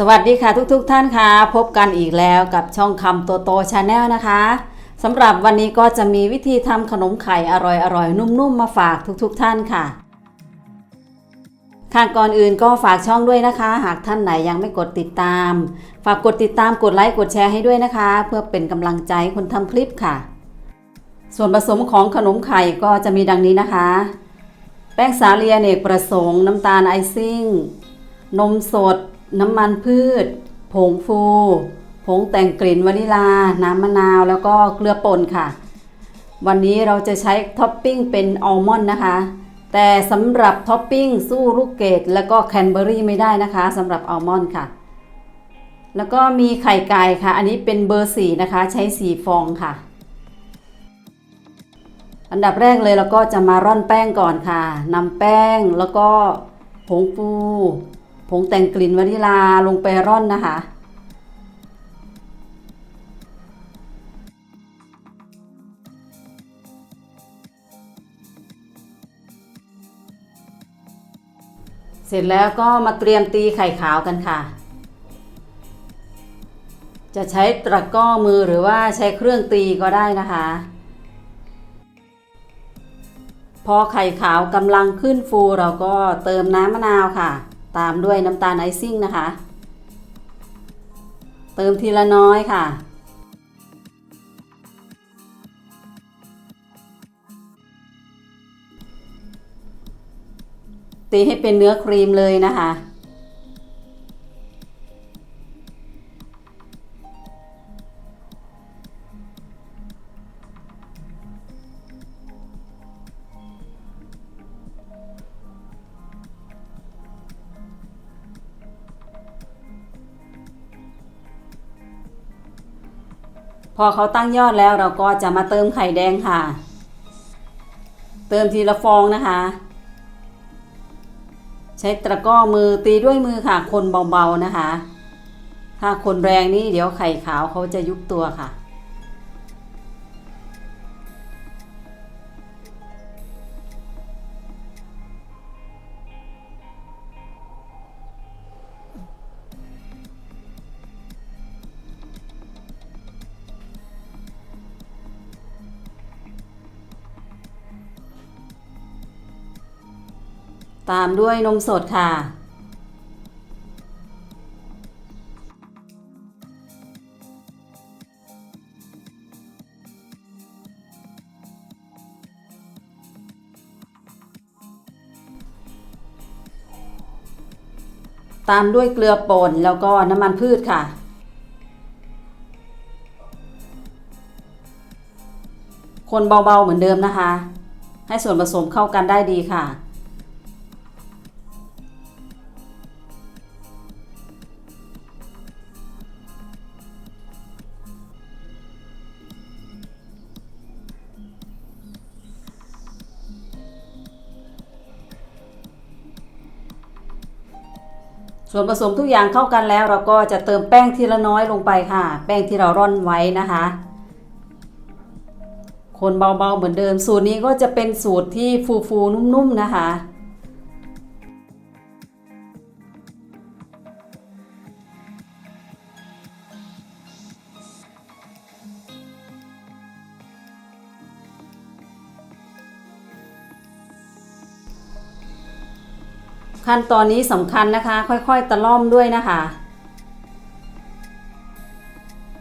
สวัสดีค่ะทุกๆทท่านค่ะ พบกันอีกแล้วกับช่องคำโตโตชาแนลนะคะสำหรับวันนี้ก็จะมีวิธีทำขนมไข่อร่อยๆ นุ่มๆมาฝากทุกๆทท่านค่ะ ค่ะก่อนอื่นก็ฝากช่องด้วยนะคะ หากท่านไหนยังไม่กดติดตาม ฝากกดติดตามกดไลค์กดแชร์ให้ด้วยนะคะ เพื่อเป็นกำลังใจใคนทำคลิปค่ะ ส่วนผสมของขนมไข่ก็จะมีดังนี้นะคะ แป้งสาลีอเนกประสงค์ น้ำตาลไอซิ่ง นมสด น้ำมันพืช ผงฟู ผงแต่งกลิ่นวานิลา น้ำมะนาวแล้วก็เกลือป่นค่ะ วันนี้เราจะใช้ท็อปปิ้งเป็นอัลมอนด์นะคะ แต่สำหรับท็อปปิ้งสู้ลูกเกดแล้วก็แคนเบอรี่ไม่ได้นะคะสำหรับอัลมอนด์ค่ะ แล้วก็มีไข่ไก่ค่ะ อันนี้เป็นเบอร์สี่นะคะใช้สี่ฟองค่ะ อันดับแรกเลยเราก็จะมาร่อนแป้งก่อนค่ะนำแป้งแล้วก็ผงฟู ผงแต่งกลิ่นวานิลาลงไปร่อนนะคะ เสร็จแล้วก็มาเตรียมตีไข่ขาวกันค่ะ จะใช้ตะกร้อมือหรือว่าใช้เครื่องตีก็ได้นะคะพอไข่ขาวกำลังขึ้นฟูเราก็เติมน้ำมะนาวค่ะ ตามด้วยน้ำตาลไอซิ่งนะคะ เติมทีละน้อยค่ะ ตีให้เป็นเนื้อครีมเลยนะคะ พอเขาตั้งยอดแล้วเราก็จะมาเติมไข่แดงค่ะ เติมทีละฟองนะคะ ใช้ตะกร้อมือตีด้วยมือค่ะ คนเบาๆนะคะ ถ้าคนแรงนี่เดี๋ยวไข่ขาวเขาจะยุบตัวค่ะ ตามด้วยนมสดค่ะ ตามด้วยเกลือป่นแล้วก็น้ำมันพืชค่ะคนเบาๆเหมือนเดิมนะคะ ให้ส่วนผสมเข้ากันได้ดีค่ะ ส่วนผสมทุกอย่างเข้ากันแล้วเราก็จะเติมแป้งทีละน้อยลงไปค่ะ แป้งที่เราร่อนไว้นะคะ คนเบาๆเหมือนเดิม สูตรนี้ก็จะเป็นสูตรที่ฟูๆนุ่มๆนะคะ ขั้นตอนนี้สำคัญนะคะ ค่อยๆ ตะล่อมด้วยนะคะ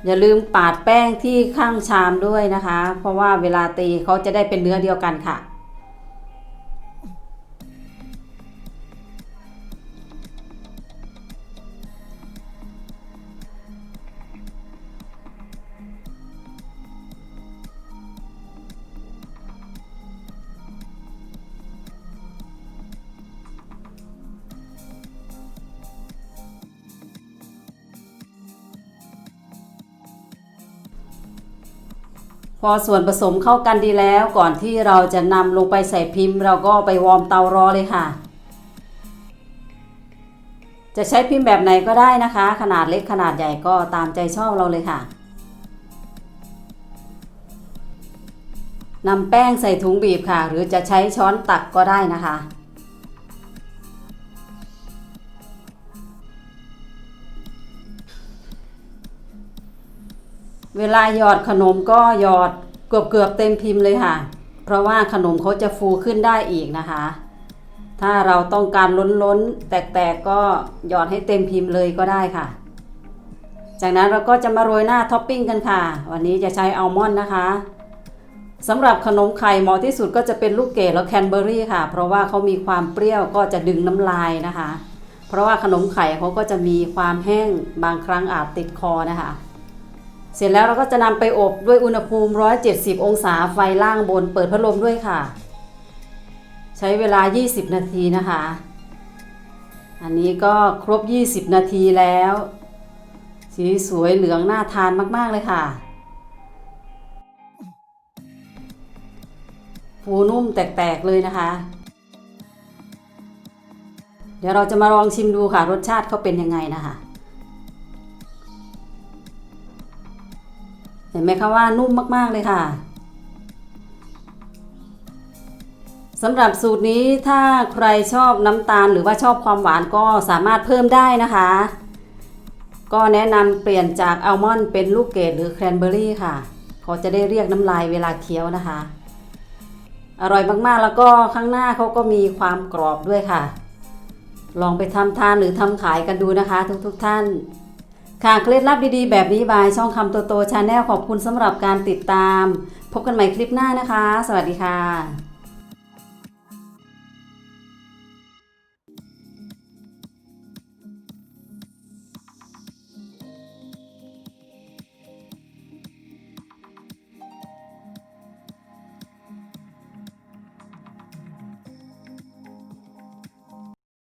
อย่าลืมปาดแป้งที่ข้างชามด้วยนะคะ เพราะว่าเวลาตีเขาจะได้เป็นเนื้อเดียวกันค่ะ พอส่วนผสมเข้ากันดีแล้วก่อนที่เราจะนำลงไปใส่พิมพ์ เราก็ไปวอร์มเตารอเลยค่ะ จะใช้พิมพ์แบบไหนก็ได้นะคะ ขนาดเล็กขนาดใหญ่ก็ตามใจชอบเราเลยค่ะนำแป้งใส่ถุงบีบค่ะ หรือจะใช้ช้อนตักก็ได้นะคะ เวลาหยอดขนมก็หยอดเกือบเกือบเต็มพิมพ์เลยค่ะ เพราะว่าขนมเขาจะฟูขึ้นได้อีกนะคะ ถ้าเราต้องการล้นๆแตกๆก็หยอดให้เต็มพิมพ์เลยก็ได้ค่ะ จากนั้นเราก็จะมาโรยหน้าท็อปปิ้งกันค่ะ วันนี้จะใช้อัลมอนด์นะคะสำหรับขนมไข่เหมาะที่สุดก็จะเป็นลูกเกดและแคนเบอร์รี่ค่ะ เพราะว่าเขามีความเปรี้ยวก็จะดึงน้ำลายนะคะ เพราะว่าขนมไข่เขาก็จะมีความแห้งบางครั้งอาจติดคอนะคะ เสร็จแล้วเราก็จะนำไปอบด้วยอุณหภูมิ 170 องศาไฟล่างบน เปิดพัดลมด้วยค่ะ ใช้เวลา 20 นาทีนะคะ อันนี้ก็ครบ 20 นาทีแล้ว สีสวยเหลืองน่าทานมาก ๆ เลยค่ะฟูนุ่มแตก ๆ เลยนะคะ เดี๋ยวเราจะมาลองชิมดูค่ะ รสชาติเขาเป็นยังไงนะคะ เห็นไหมคะว่านุ่มมากๆเลยค่ะสำหรับสูตรนี้ถ้าใครชอบน้ำตาลหรือว่าชอบความหวานก็สามารถเพิ่มได้นะคะ ก็แนะนำเปลี่ยนจากอัลมอนด์เป็นลูกเกดหรือแครนเบอร์รี่ค่ะเขาจะได้เรียกน้ำลายเวลาเคี้ยวนะคะ อร่อยมากๆแล้วก็ข้างหน้าเขาก็มีความกรอบด้วยค่ะ ลองไปทำทานหรือทำขายกันดูนะคะทุกๆทท่าน ค่ะเคล็ดลับดีๆ แบบนี้บายช่องคำโตโตชาแนลขอบคุณสำหรับการติดตาม พบกันใหม่คลิปหน้านะคะ สวัสดีค่ะ